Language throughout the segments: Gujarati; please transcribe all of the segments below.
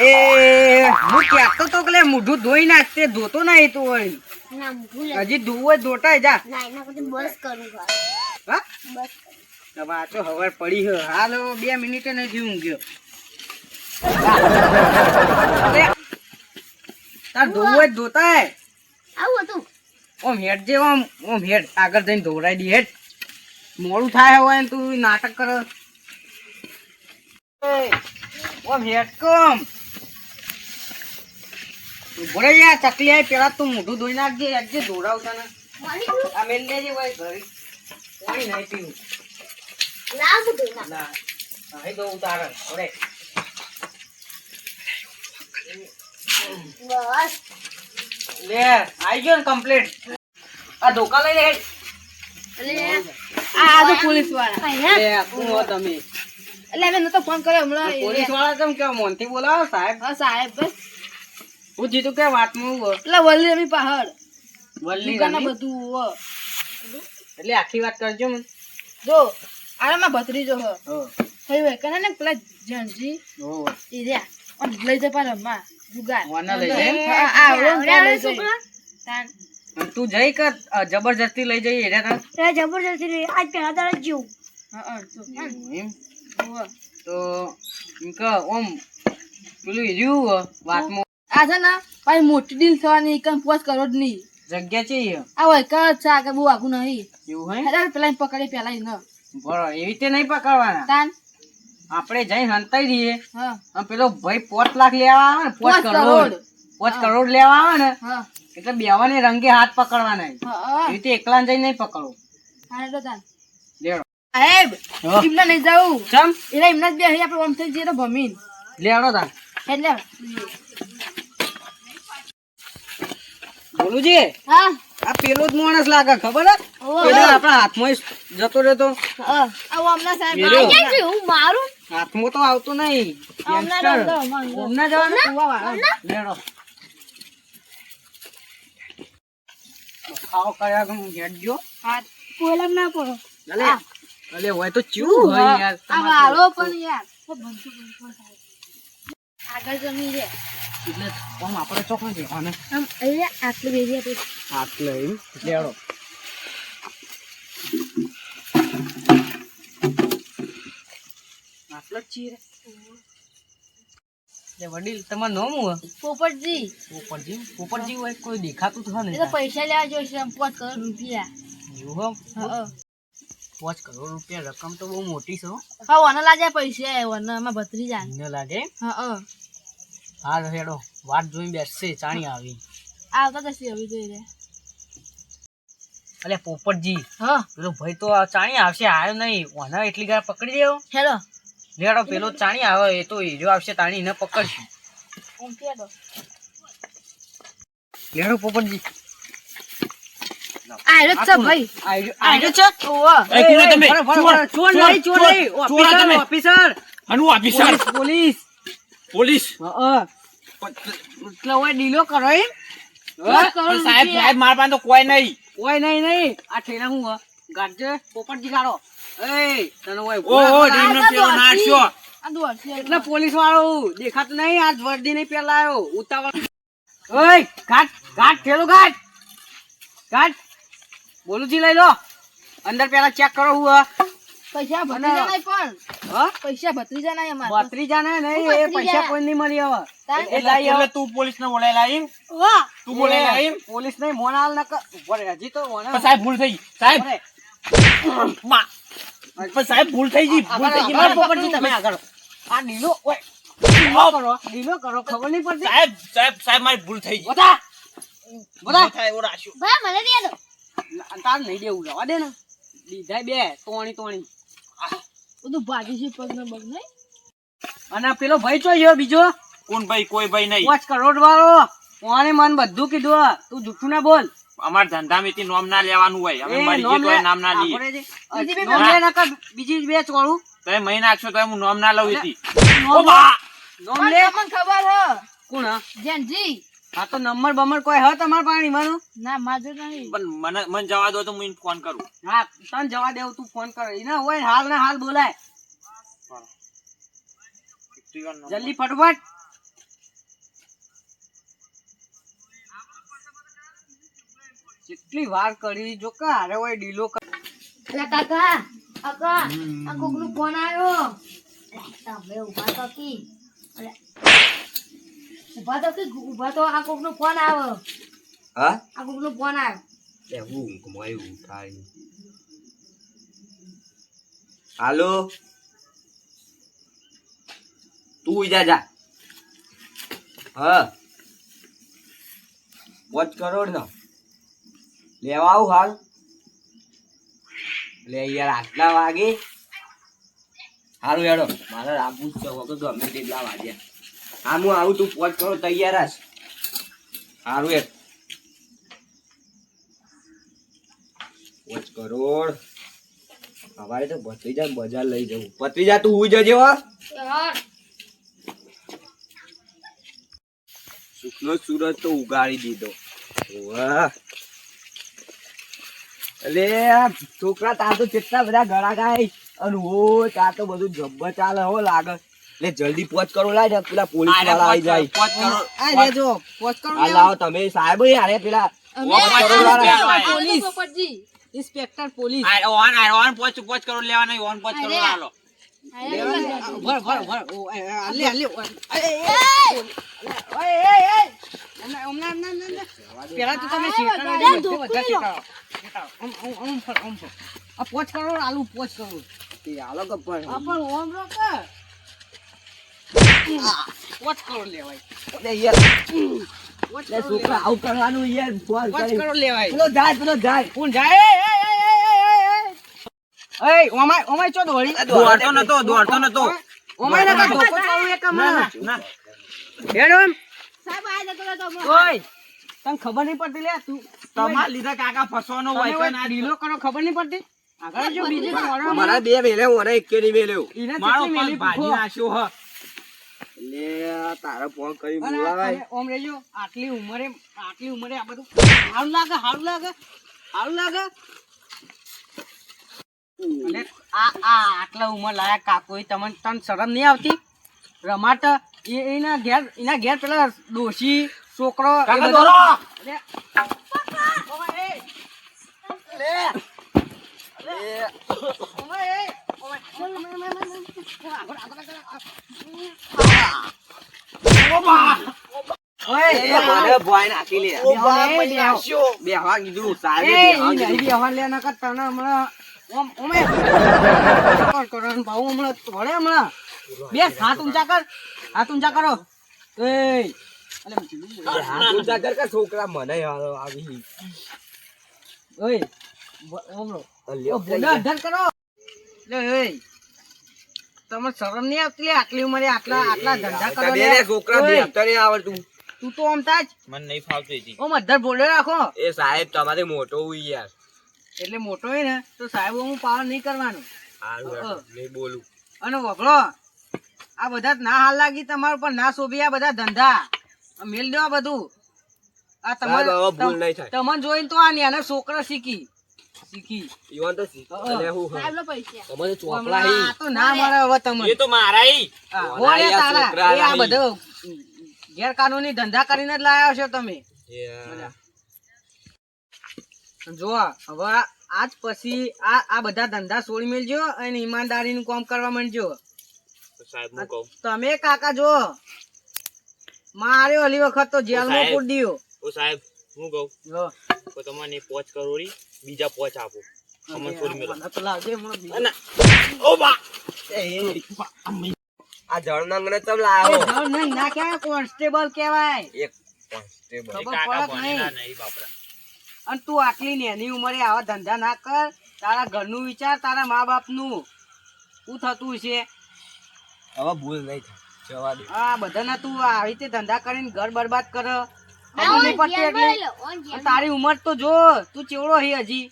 એ હું કહેતો તો કે મોઢું ધોઈ નાખ તે ધોતો નહીં તું વળી હજી ધોવો ધોટાય જા. ના એના કરતા બસ કરું હા? બસ હવે હવાર પડી છે. હાલ બે મિનિટે નથી ઊંઘ્યો તાર ધોવું જ ધોતાય. આવું હતું. ઓમ હેડ જે ઓમ ઓમ હેડ આગળ જઈને ધોવડાઈ દી હેડ. મોડું થાય હોય તું નાટક કર. ઓમ હેડ કોમ. ભરે યાર ચકલી આવી પેલા તું મોઢું ધોઈ નાખજે હેડ જે ધોડાવતા ને. આ મેલ લેજે ભાઈ ઘરે. પાણી નહીં પીવું. લાવ બધું ના. ના અહીં દો ઉતારે ઓરે બસ. લે આઈ ગયો ને કમ્પ્લીટ આ ધોકા લઈ લે. હેડ આ તો પોલીસવાળા લે કોણ હો તમે એટલે મેં નતો ફોન કર્યો હમણાં પોલીસવાળા કેમ કેવા મોનથી બોલાવો સાહેબ? હા સાહેબ બસ. હું જીતું કે વાતમાં હું એટલે વલ્લી રમી પહાડ. વલ્લી દુકાનના બધું હો. એટલે આખી વાત કરજો મને. જો આરામાં ભત્રીજો હો. હો. થઈ હોય કને ને પેલા જણજી હો. ઈ રહ્યા. અને લઈ જાય લઈ આ જાય. છોકરા? તાન. તું જઈ કર જબરજસ્તી લઈ જઈ એરા તને જબરજસ્તી. આજ પહેલા તારા જીવ. હા, હા, તો, એમ. તો કે ઓમ પેલું રહ્યું વાતમાં આ છે ને પાછી મોટી ડીલ થવાની એકમ પોચ કરોડની જગ્યા છે આ હોય કર છે આગળ બહુ આગું નહીં. એવું હે પેલા પકડી પેલા ન બરો એવી રીતે નહીં પકડવાના. તાન. આપણે જઈ હંતાઈ દઈએ. હા. પેલો ભાઈ પોચ લાખ લેવા આવે ને પોચ કરોડ. પોચ કરોડ લેવા આવે ને એટલે બેવાને રંગે હાથ પકડવાના એવી રીતે એકલા જઈ નહીં પકડો હા તો તાન. સાહેબ. એમને નહીં જવું ચમ? એટલે એમને જ બે આપણે ઓમ થઈ જઈએ તો ભમીન. લેડો તા એટલે. બોલુજી હા. આ પેલો જ માણસ લાગે ખબર હે? પેલો આપણા હાથમાં જતો રહેતો. હા સાહેબ મારું હાથમાં તો આવતો નહીં. જવાનું? લેડો ખાઓ કર્યા કે હું હેડ ગયો? હા કોલમ ના પડો અલે અલે હોય તો ચૂ હોય યાર આ વાળો પણ યાર બનતું બનતું સાહેબ. આગળ જમી રે એટલે આમ આપણે ચોકને છે અને આમ અહીંયા આટલે બેરી આપણે આટલે એમ? લેડો આટલો જ છીએ લે વડીલ તમારું નામ હું? પોપટજી. પોપટજી? પોપટજી હોય કોઈ દેખાતું તો નહીં પૈસા લેવા જોઈશે પાંચ કરોડ રૂપિયા. જો હા. પાંચ કરોડ રૂપિયા રકમ તો બહુ મોટી છે હા. વને લાગે પૈસા વને આમાં ભત્રી જાય મને લાગે? હા હા. હાલ હેડો વાટ જોઈ બેસશે ચાણી આવી આવતા જશે હવે જોઈ રે અલે પોપટજી હા. પેલો ભાઈ તો ચાણી આવશે આવ્યો નહીં. ઓના એટલી ગાર પકડી દેવો. હેલો. લેડો પેલો ચાણી આવે એ તો હીરો આવશે તાણી એને પકડશું. લેડો પોપટજી. આ રે છે ભાઈ. આયરો આયરો છે. ઓવા એ કોણ તમે? ફરો, ફરો, ફરો. ચોર ચોર, નહીં, ચોર ચોર, નહીં. ચોર ઓફિસર, આનું ઓફિસર. ઓફિસર. Police police. હા એટલે ઓય ડીલો કરો એમ. પાંચ કરોડ પણ સાહેબ સાહેબ મારા પાસે તો કોઈ નહીં. ઓય નહીં નહીં. આ ઠેલા હું ગાડજે પોપટજી કાઢો એ તને ઓય ઓ આ પેલો આ એટલે. પોલીસ વાળો દેખાતું નહીં આજ વર્દી નહીં પેલા આવ્યો ઉતાવળ. ઓય ઘાટ ઘાટ ઠેલો ઘાટ ઘાટ બોલું જી લઈ લો. અંદર પેલા ચેક કરો હું પૈસા ભત્રીજા નહીં પણ. હા? પૈસા ભત્રીજા નહીં અમારે બત્રીજા ને નહીં એ પૈસા કોઈ નહીં મળી હવે? એ લઈ એટલે તું પોલીસ ને બોલાય લાઈ તું બોલાય લાઈ પોલીસ નહીં મોન ન નકર હજી તો સાહેબ ભૂલ થઈ ગઈ. સાહેબ! મા. પણ સાહેબ ભૂલ થઈ ગઈ ભૂલ થઈ ગઈ. મારા પોપટજી, તમે આગળ. આ ઢીલો ઓય, કરો ઢીલો કરો ખબર નહીં પડતી. સાહેબ સાહેબ સાહેબ મારી ભૂલ થઈ ગઈ. બધા. બધા. થાય રાખ્યો. ભાઈ મને દે દો. તાર નહીં દેવું જવા દે ને. લીધા બે તોણી તોણી. બધું ભાજી છે પગ ને બગ નહીં? અને પેલો ભાઈ ચો ગયો બીજો? કોણ ભાઈ? કોઈ ભાઈ નહીં. પાંચ કરોડ વાળો કોણે મન બધું કીધું તું જૂઠું ના બોલ. અમાર ધંધામાંથી નોમ ના લેવાનું હોય. અમે મરી નોમ જઈએ નામ ના લઈએ. બીજી બે ચોળું. તમે મહી નાખશો તો હું નોમ ના લઉં નોમ લે. ખબર હ. કોણ જેનજી. આ તો નંબર બમર કોઈ હે તમારા પાણીમાં ના માજો નહીં. પણ મને મને જવા દો તો હું ફોન કરું. હા તને જવા દેવું તું ફોન કર. એને હોય હાલ ને હાલ બોલાય. જલ્દી ફટફટ. કેટલી વાર કરી જો કે હારે હોય ડીલો કર. એટલે કાકા કાકા આ કોકનું ફોન આવ્યો. તમે ઊભા તો કી. ઊભા તો ઊભા તો આ કોકનો ફોન આવ્યો. હા? આ કોકનો ફોન આવ્યો. લે હું ઊંઘમાં થાય. હાલો? તું જા જા. હા. પાંચ કરોડ નો. લેવા આવું હાલ. એટલે યાર આટલા વાગે. સારું હેડો. મારે રાખવું જ છે વગર ગમે તેટલા વાગ્યા. હા હું આવું તું પોચ કરો તૈયાર હશ સારું હેડ પોચ કરોડ અમારે તો ભત્રીજા બજાર લઈ જવું. ભત્રીજા તું હું જજે હો. સુખનો સૂરજ તો ઉગાડી દીધો. વાહ અલે આ છોકરા તાર તો કેટલા બધા ગળા ગાય અને ઓ તાર તો બધું જબ્બર ચાલે હો લાગે. એટલે જલ્દી પોચ કરો લાય ને પેલા પોલીસવાળા આવી જાય. આ લેજો પોચ કરો આ લાવો તમે સાહેબ યાર પેલા પોચ પોલીસ. Inspector police. આ ઓન આ ઓન પોચ પોચ કરો લેવાના ઓન પોચ કરો અરે. ભર ભર ભર. લે લે. પહેલા તો તમે બધા પોચ કરોડ આલુ પોચ કરોડ એ હાલો કે પણ ઓમ રોકે. આ, કરોડ લેવાય એટલે યાર પોચ લે કરોડ છોકરા આવું કરવાનું યાર ફોન પોચ કરોડ લેવાય પેલો જાય પેલો જાય કોણ જાય એ, એ, એ, એ, એ, એ, એ. એય, ઓમાય ઓમાય ચો દોડી દોડતો નતો દોડતો નતો ઓમાય નકા ધોકો ચાલુ એક હમણાં. ના હેડો સાહેબ આ જતો રહેતો ઓય તને ખબર નહીં પડતી લે તું તમાર લીધે કાકા ફસવાનો હોય કે ના ઢીલો કરો ખબર નહીં પડતી આગળ જો બીજી મારા બે વેલે મને એક કે નહીં મારો કેટલી ભાજી. નાખ્યો હ લે તારે ફોન કરી બોલાવાય ઓમ રેજો આટલી ઉંમરે આટલી ઉંમરે આ બધું સારું લાગે સારું લાગે સારું લાગે અને આ આ આટલા ઉંમર લાયક કાકો તમને તને શરમ નહીં આવતી રમાટ એ એના ઘેર એના ઘેર પેલા દોશી છોકરો લે. બે હાથ ઊંચા કર હાથ ઊંચા કરો ઊંચા કર છોકરા મને આવી ઓય, બ- ઓમ રો. લ્યો, ઓ, ભૂંડા અધર કરો. તમને શરમ નહીં આવતી આટલી ઉંમરે આટલા આટલા ધંધા છોકરા નહીં આવડતું તું. તો આમ તાજ મને નહીં ફાવતી હતી ઓ મધર બોલે રાખો. એ સાહેબ તમારે મોટો હોય યાર. એટલે મોટો હોય ને તો સાહેબ હું પાવર નહીં કરવાનો. નહીં બોલું. અને વગડો આ બધા ના હાલ લાગી તમારા પર ના શોભી આ બધા ધંધા. આ મેલ દેવા બધું. આ તમારે. તમને જોઈને તો આ નાના છોકરા શીખી. શીખી ઈવન તો શીખ-. અને હું. હા પૈસા. તમારે ચોપડા હી. તો ના મારે હવે તમને. એ તો મારા હો રે તારા. એ આ? બધો ગેરકાનૂની ધંધા કરીને જ લાયા છો તમે. જો હવે આજ પછી આ આ બધા ધંધા છોડી મેલજો અને ઈમાનદારીનું કામ કરવા માંડજો. સાહેબ હું કહું? તમે કાકા જો મારે ઓલી વખત તો જેલમાં. પૂરી દીયો. ઓ સાહેબ હું કહું? જો. તો તમને પોચ કરોડી બીજા પોચ આપો. અમને થોડી. અને ઓ બા આ જળનંગને એ લાયો નહીં, ના કહેવાય કોન્સ્ટેબલ કહેવાય. એક કોન્સ્ટેબલ. કાકા બનેલા નહીં? નહીં બાપરા. અને તું આટલી નેની ઉંમરે આવા ધંધા ના કર. તારા ઘરનું વિચાર તારા મા બાપનું શું થતું છે? હવે ભૂલ નહીં થાય. જવા દે. આ બધાના તું આવી રીતે ધંધા કરીને ઘર બરબાદ કર. તારી ઉંમર તો જો તું ચેવડો હી હજી.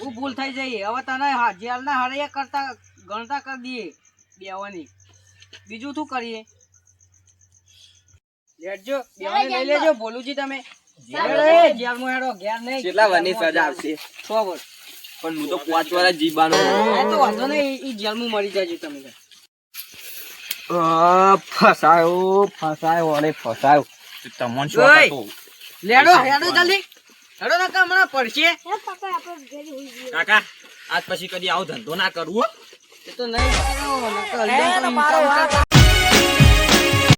હું ભૂલ થઈ જઈ હવે તને જેલના હરૈયા કરતા ગણતા કરી દઈએ બેવાની બીજું શું કરીએ? લેજો બેવાને લઈ લેજો બોલુજી તમે. એ, જેલમાં હેડો ઘેર નહીં. કેટલા વાની સજા આવશે. સો વર્ષ. પણ હું તો પાંચ વાર જીવવાનો તો વાંધો નહીં ઈ જેલમાં મરી જજો તમે. ફસાયો ફસાયો અને ફસાયો. તમને ઓય! લેડો હેડો જલ્દી. હેડો કાકા હમણાં પડશે. હે પપ્પા આપણે ઘરે હોઈ જઈએ. કાકા આજ પછી કદી આવો ધંધો ના કરવું એ તો નહીં